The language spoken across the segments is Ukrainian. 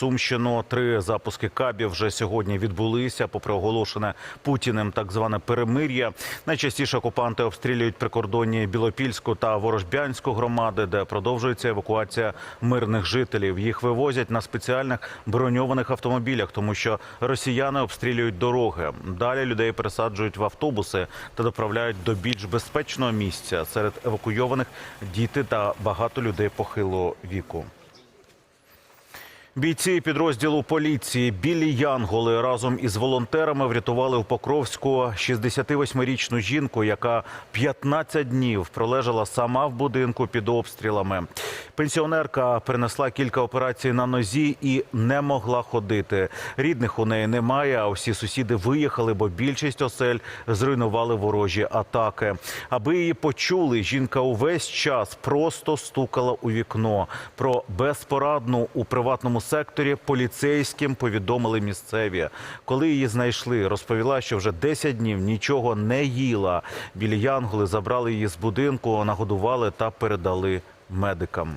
Сумщину три запуски кабів вже сьогодні відбулися, попри оголошене Путіним так зване перемир'я. Найчастіше окупанти обстрілюють прикордонні Білопільську та Ворожбянську громади, де продовжується евакуація мирних жителів. Їх вивозять на спеціальних броньованих автомобілях, тому що росіяни обстрілюють дороги. Далі людей пересаджують в автобуси та доправляють до більш безпечного місця. Серед евакуйованих діти та багато людей похилого віку. Бійці підрозділу поліції білі Янголи разом із волонтерами врятували у Покровську 68-річну жінку, яка 15 днів пролежала сама в будинку під обстрілами. Пенсіонерка перенесла кілька операцій на нозі і не могла ходити. Рідних у неї немає. А всі сусіди виїхали, бо більшість осель зруйнували ворожі атаки. Аби її почули, жінка увесь час просто стукала у вікно. Про безпорадну у приватному секторі поліцейським повідомили місцеві. Коли її знайшли, розповіла, що вже 10 днів нічого не їла. Білі янголи забрали її з будинку, нагодували та передали медикам.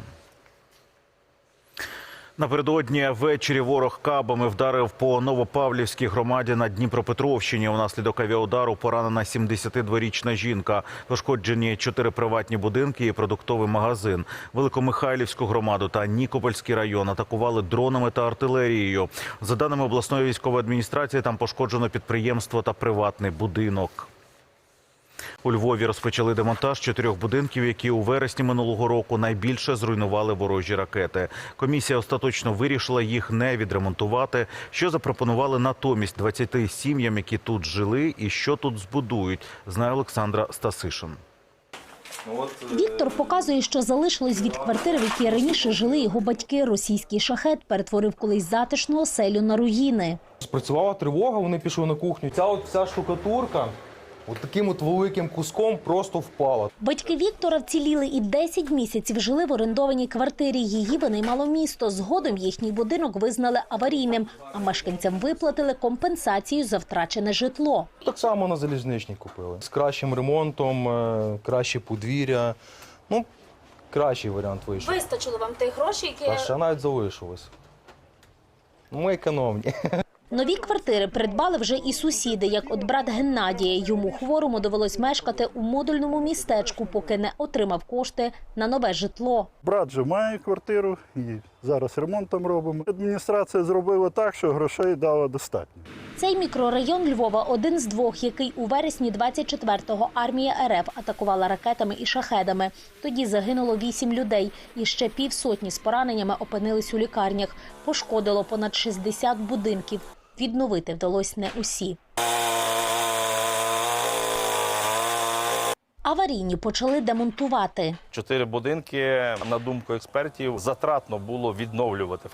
Напередодні ввечері ворог кабами вдарив по Новопавлівській громаді на Дніпропетровщині. Унаслідок авіаудару поранена 72-річна жінка. Пошкоджені чотири приватні будинки і продуктовий магазин. Великомихайлівську громаду та Нікопольський район атакували дронами та артилерією. За даними обласної військової адміністрації, там пошкоджено підприємство та приватний будинок. У Львові розпочали демонтаж чотирьох будинків, які у вересні минулого року найбільше зруйнували ворожі ракети. Комісія остаточно вирішила їх не відремонтувати. Що запропонували натомість 20 сім'ям, які тут жили, і що тут збудують, знає Олександра Стасишин. Віктор показує, що залишилось від квартири, в якій раніше жили його батьки. Російський шахет перетворив колись затишну оселю на руїни. Спрацювала тривога, вони пішли на кухню. Ця от вся штукатурка от таким от великим куском просто впала. Батьки Віктора вціліли і 10 місяців жили в орендованій квартирі. Її винаймало місто. Згодом їхній будинок визнали аварійним, а мешканцям виплатили компенсацію за втрачене житло. Так само на залізничній купили. З кращим ремонтом, е, краще подвір'я. Ну, кращий варіант вийшов. Вистачило вам тих грошей, А ще навіть залишилось. Ну, Ми економні. Нові квартири придбали вже і сусіди, як от брат Геннадія. Йому хворому довелось мешкати у модульному містечку, поки не отримав кошти на нове житло. Брат же має квартиру і зараз ремонт там робимо. Адміністрація зробила так, що грошей дала достатньо. Цей мікрорайон Львова один з двох, який у вересні 24-го армія РФ атакувала ракетами і шахедами. Тоді загинуло вісім людей, і ще півсотні з пораненнями опинились у лікарнях. Пошкодило понад 60 будинків. Відновити вдалося не усі. Аварійні почали демонтувати. Чотири будинки, на думку експертів, затратно було відновлювати.